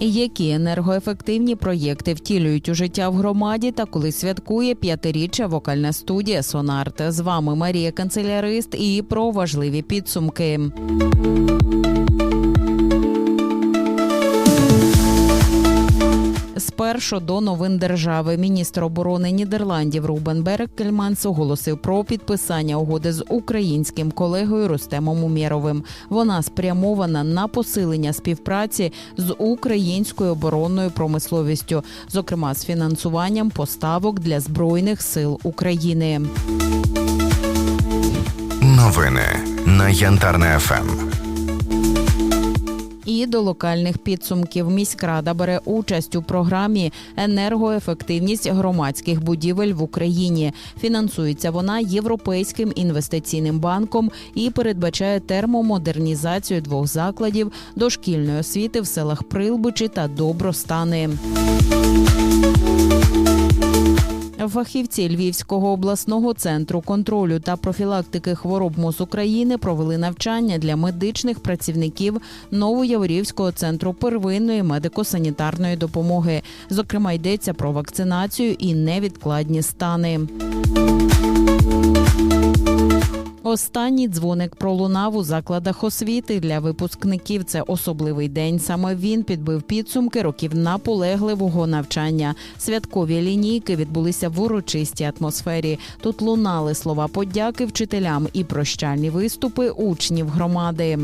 Які енергоефективні проєкти втілюють у життя в громаді та коли святкує п'ятиріччя вокальна студія Сонарт. З вами Марія Канцелярист і про важливі підсумки. Спершу до новин держави міністр оборони Нідерландів Рубен Берекельманс оголосив про підписання угоди з українським колегою Рустемом Умєровим. Вона спрямована на посилення співпраці з українською оборонною промисловістю, зокрема з фінансуванням поставок для збройних сил України. Новини на Янтарне ФМ. І до локальних підсумків міськрада бере участь у програмі енергоефективність громадських будівель в Україні. Фінансується вона Європейським інвестиційним банком і передбачає термомодернізацію двох закладів дошкільної освіти в селах Прилбичі та Добростани. Фахівці Львівського обласного центру контролю та профілактики хвороб МОЗ України провели навчання для медичних працівників Новояворівського центру первинної медико-санітарної допомоги. Зокрема, йдеться про вакцинацію і невідкладні стани. Останній дзвоник пролунав у закладах освіти для випускників. Це особливий день. Саме він підбив підсумки років наполегливого навчання. Святкові лінійки відбулися в урочистій атмосфері. Тут лунали слова подяки вчителям і прощальні виступи учнів громади.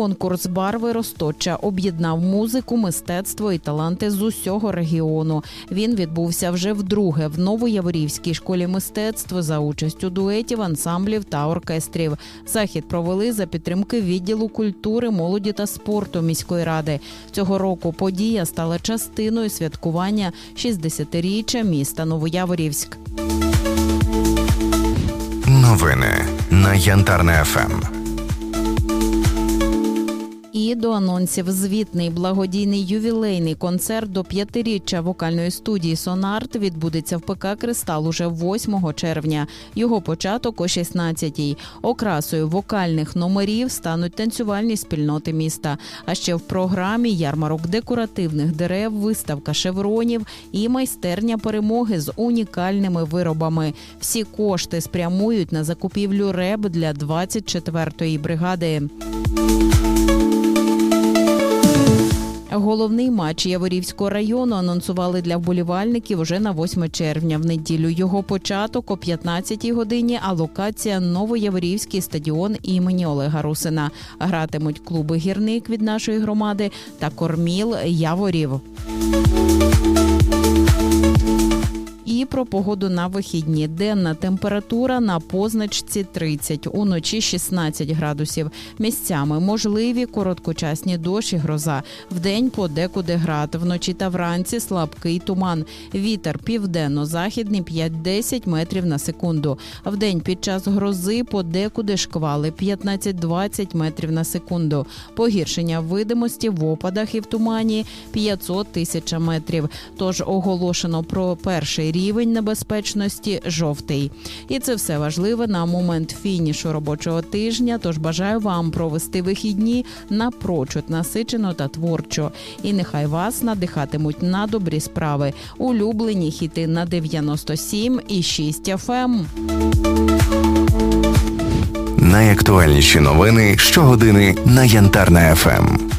Конкурс барви Росточа об'єднав музику, мистецтво і таланти з усього регіону. Він відбувся вже вдруге в Новояворівській школі мистецтв за участю дуетів, ансамблів та оркестрів. Захід провели за підтримки відділу культури, молоді та спорту міської ради. Цього року подія стала частиною святкування 60-річчя міста Новояворівськ. Новини на Янтарне ФМ. І до анонсів звітний благодійний ювілейний концерт до п'ятиріччя вокальної студії Сонарт відбудеться в ПК Кристал уже 8 червня. Його початок о 16-й. Окрасою вокальних номерів стануть танцювальні спільноти міста. А ще в програмі ярмарок декоративних дерев, виставка шевронів і майстерня перемоги з унікальними виробами. Всі кошти спрямують на закупівлю реб для 24-ї бригади. Головний матч Яворівського району анонсували для вболівальників уже на 8 червня. В неділю його початок о 15-й годині, а локація Новояворівський стадіон імені Олега Русина. Гратимуть клуби гірник від нашої громади та корміл Яворів. Про погоду на вихідні. Денна температура на позначці 30, уночі 16 градусів. Місцями можливі короткочасні дощ і гроза. Вдень подекуди град. Вночі та вранці слабкий туман. Вітер південно-західний 5-10 метрів на секунду. Вдень під час грози подекуди шквали 15-20 метрів на секунду. Погіршення видимості в опадах і в тумані 500 тисяч метрів. Тож оголошено про перший рівень небезпечності жовтий. І це все важливе на момент фінішу робочого тижня. Тож бажаю вам провести вихідні напрочуд насичено та творчо. І нехай вас надихатимуть на добрі справи. Улюблені хіти на 97 і 6 FM. Найактуальніші новини щогодини на Янтарне ФМ.